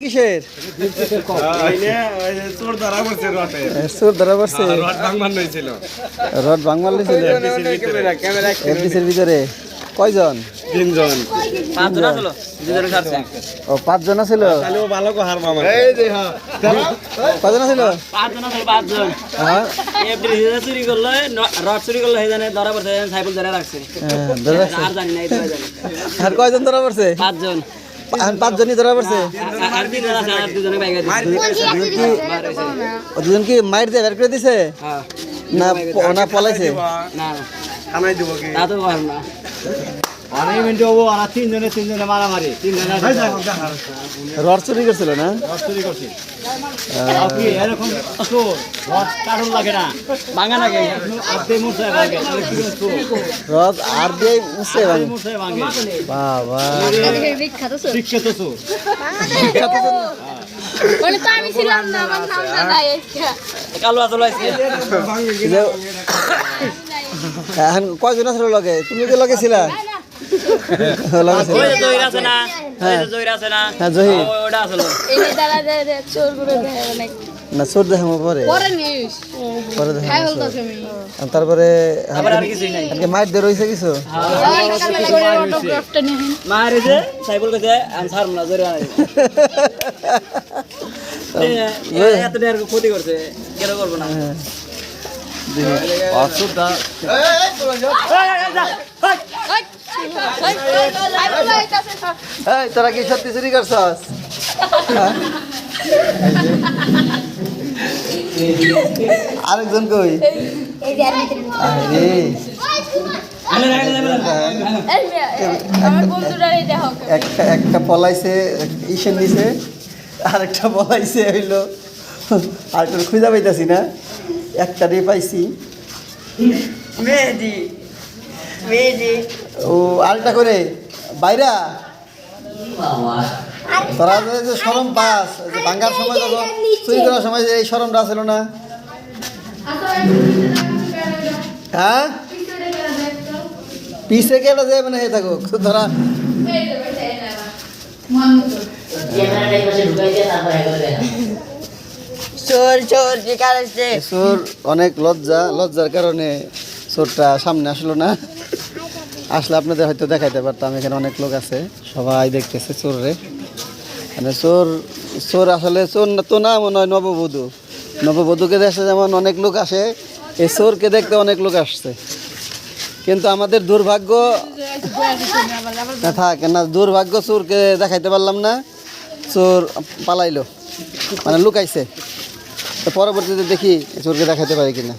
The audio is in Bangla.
কিসের? চোর ধরা পড়ছে রটে। সুর ধরা পড়ছে? রড ভাঙবান হয়েছিল রড এফডিসির ভিতরে। কয়জন? তিনজন। ও পাঁচজন ছিল ছিল চুরি চুরি পড়ছে। আর কয়জন ধরা পড়ছে? পাঁচজন। পাঁচজনই ধরা পড়ছে? দুজনে কি মাইর দিয়ে বের করে দিছে? না না পলাইছে। না। অনেক মিনিট হব আর তিনজনে তিনজনে মারামারি। তিনজনে রড চুরি করছিল না? চুরি করছি। আপনি এরকম চোর রড কারণ লাগে না। ভাঙা নাকি আপনি মুছে ভাগে তাহলে কি করে চোর রড আর দিয়ে মুছে ভাঙে। মুছে ভাগে বাবা। বিখ্যাত চোর। শিক্ষিত চোর বলে তো আমি ছিলাম না আমার নামটা নাই আজকে। কালো আসলো আজকে এই যে- এখন কয়জন আসলে লগে? তুমি কি লগে ছিলা? না? হ্যাঁ, চোরগুলো দেখে অনেক। না চোর দেখাম পরে। পরে হ্যাঁ তারপরে আবার আর কিছুই নাই। আজকে মাইর দিয়ে রয়েছে কিছু? এত দেড় ক্ষতি করছে কেন করব না? অসুরটা তোরা কি সত্যি চুরি করছস? আরেকজন কই? আরে। একটা পলাইছে, ইসের নিচে, আরেকটা পলাইছে হইল। আরেকটা খুঁজা পাইতাছি না? একটা দিয়ে পাইছি। মেহেদি। ও আরেকটা করে। বাইরা। তোরা যে সরম পাস ভাঙ্গার সময় যখন চুরি করার সময় যে এই সরমটা ছিল না? হ্যাঁ? পিছে কেটে যে মানে হয়ে থাকুক ধরা চোর চোর শিকার চোর অনেক লজ্জা লজ্জার কারণে চোরটা সামনে আসলো না। আসলে আপনাদের হয়তো দেখাইতে পারতাম, এখানে অনেক লোক আছে, সবাই দেখতেছে চোররে। মানে চোর চোর আসলে চোর তো না মনে হয় নববধূ। নববধূকে দেখতে যেমন অনেক লোক আসে, এই চোরকে দেখতে অনেক লোক আসছে। কিন্তু আমাদের দুর্ভাগ্য থাক, না, দুর্ভাগ্য চোরকে দেখাইতে পারলাম না। চোর পালাইলো মানে লুকাইছে। তো পরবর্তীতে দেখি চোরকে দেখাতে পারি কিনা।